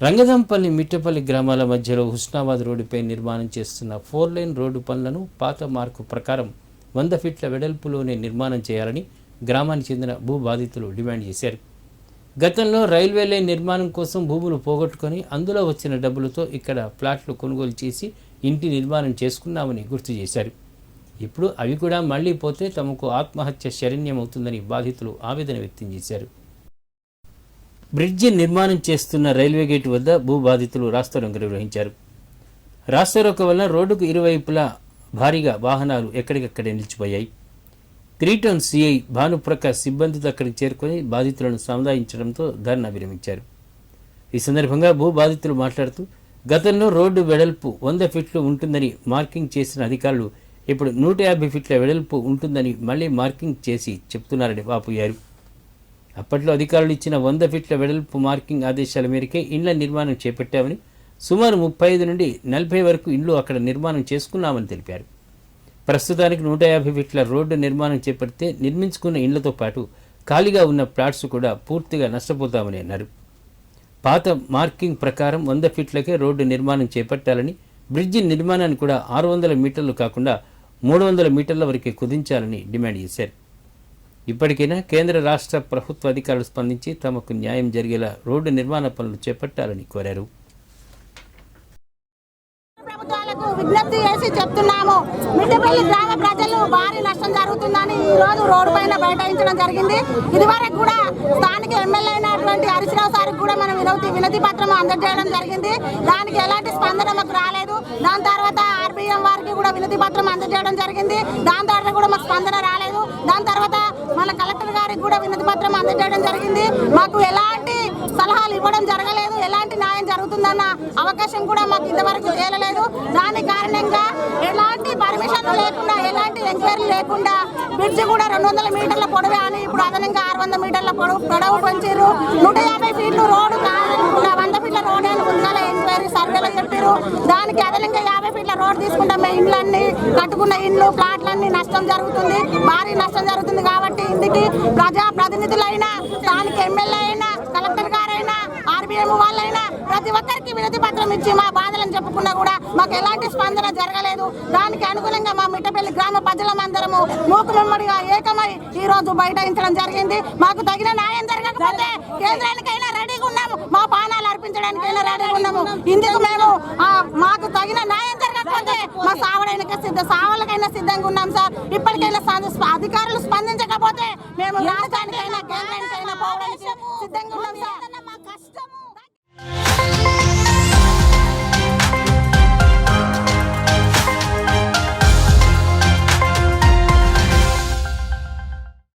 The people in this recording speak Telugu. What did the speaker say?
రంగదంపల్లి మిట్టపల్లి గ్రామాల మధ్యలో హుస్నాబాద్ రోడ్డుపై నిర్మాణం చేస్తున్న ఫోర్ లైన్ రోడ్డు పనులను పాత మార్కు ప్రకారం వంద ఫీట్ల వెడల్పులోనే నిర్మాణం చేయాలని గ్రామానికి చెందిన భూ బాధితులు డిమాండ్ చేశారు. గతంలో రైల్వే లైన్ నిర్మాణం కోసం భూములు పోగొట్టుకొని అందులో వచ్చిన డబ్బులతో ఇక్కడ ప్లాట్లు కొనుగోలు చేసి ఇంటి నిర్మాణం చేసుకున్నామని గుర్తు చేశారు. ఇప్పుడు అవి కూడా మళ్ళీ పోతే తమకు ఆత్మహత్య శరణ్యమవుతుందని బాధితులు ఆవేదన వ్యక్తం చేశారు. బ్రిడ్జి నిర్మాణం చేస్తున్న రైల్వే గేటు వద్ద భూ బాధితులు రాస్తారోకో నిర్వహించారు. రాస్తారోకో వల్ల రోడ్డుకు ఇరువైపులా భారీగా వాహనాలు ఎక్కడికక్కడే నిలిచిపోయాయి. త్రీటౌన్ సిఐ భానుప్రకాష్ సిబ్బందితో అక్కడికి చేరుకొని బాధితులను సముదాయించడంతో ధర్నా విరమించారు. ఈ సందర్భంగా భూ బాధితులు మాట్లాడుతూ గతంలో రోడ్డు వెడల్పు వంద ఫీట్లు ఉంటుందని మార్కింగ్ చేసిన అధికారులు ఇప్పుడు నూట యాభై ఫీట్ల వెడల్పు ఉంటుందని మళ్ళీ మార్కింగ్ చేసి చెప్తున్నారని వాపోయారు. అప్పట్లో అధికారులు ఇచ్చిన వంద ఫీట్ల వెడల్పు మార్కింగ్ ఆదేశాల మేరకే ఇండ్ల నిర్మాణం చేపట్టామని సుమారు ముప్పై ఐదు నుండి నలభై వరకు ఇండ్లు అక్కడ నిర్మాణం చేసుకున్నామని తెలిపారు. ప్రస్తుతానికి నూట యాభై ఫీట్ల రోడ్డు నిర్మాణం చేపడితే నిర్మించుకున్న ఇండ్లతో పాటు ఖాళీగా ఉన్న ప్లాట్స్ కూడా పూర్తిగా నష్టపోతామని అన్నారు. పాత మార్కింగ్ ప్రకారం వంద ఫీట్లకే రోడ్డు నిర్మాణం చేపట్టాలని బ్రిడ్జి నిర్మాణాన్ని కూడా ఆరు వందల మీటర్లు కాకుండా మూడు వందల మీటర్ల వరకే కుదించాలని డిమాండ్ చేశారు. ఇప్పటికైనా కేంద్ర రాష్ట్ర ప్రభుత్వ అధికారులు స్పందించి తమకు న్యాయం జరిగేలా రోడ్డు నిర్మాణ పనులు చేపట్టాలని కోరారు. ప్రభుత్వాలకు విజ్ఞప్తి చేసి చెప్తున్నాము. మిట్టపల్లి గ్రామ ప్రజలు భారీ నష్టం జరుగుతుందని ఈ రోజు రోడ్డు పైన బైఠాయించడం జరిగింది. ఇదివరకు కూడా స్థానిక ఎమ్మెల్యే అయినటువంటి హరీశ్రావు సార్ కూడా మనం వినతి వినతి పత్రం అందజేయడం జరిగింది. దానికి ఎలాంటి స్పందన మాకు రాలేదు. దాని తర్వాత ఆర్బిఎం వారికి కూడా వినతి పత్రం అందజేయడం జరిగింది. దాని తర్వాత కూడా మాకు స్పందన రాలేదు. దాని తర్వాత గారికి కూడా వినతి పత్రం అందజేయడం జరిగింది. మాకు ఎలాంటి సలహాలు ఇవ్వడం జరగలేదు. ఎలాంటి న్యాయం జరుగుతుందన్న అవకాశం కూడా మాకు ఇంతవరకు చేయలేదు దాని కారణంగా ఎలాంటి పర్మిషన్ లేకుండా ఎలాంటి ఎంక్వైరీ లేకుండా బ్రిడ్జ్ కూడా రెండు వందల మీటర్ల పొడవే అని ఇప్పుడు అదనంగా ఆరు వందల మీటర్ల పొడవు పొడవు పెంచారు నూట యాభై ఫీట్లు రోడ్ కాదనుకున్న వంద ఫీట్ల రోడ్ అని ఉండాలి ఎంక్వైరీ సర్వేలో చెప్పారు దానికి అదనంగా యాభై ఫీట్ల రోడ్ తీసుకుంటాం మేము. ఇండ్లన్నీ కట్టుకున్న ఇండ్లు ప్లాట్లన్నీ నష్టం జరుగుతుంది. భారీ నష్టం జరుగుతుంది కాబట్టి ఇందుకు ప్రజా ప్రతినిధులైనా స్థానిక ఎమ్మెల్యే అయినా కలెక్టర్ గారైనా ఆర్బీఎం వాళ్ళైనా ప్రతి ఒక్కరికి వినతి పత్రం ఇచ్చి మా బాధలను చెప్పుకున్నా కూడా మాకు ఎలాంటి స్పందన జరగలేదు. దానికి అనుగుణంగా మా మిట్టపల్లి గ్రామ ప్రజలమందరము మూకుమెమ్మడిగా ఏకమై ఈ రోజు బైఠాయించడం జరిగింది. మాకు తగిన న్యాయం జరగకపోతే కేంద్రానికైనా రెడీగా ఉన్నాము. మా పానాలు అర్పించడానికైనా రెడీగా ఉన్నాము ఇందుకు మేము ఆ, మాకు తగిన న్యాయం జరగకపోతే మా సావడానికి సిద్ధ సావలకైనా సిద్ధంగా ఉన్నాం సార్. ఇప్పటికైనా అధికారులు స్పందించకపోతే మేము రాష్ట్రానికైనా కేంద్రానికైనా పోవడానికి సిద్ధంగా ఉన్నాం సార్.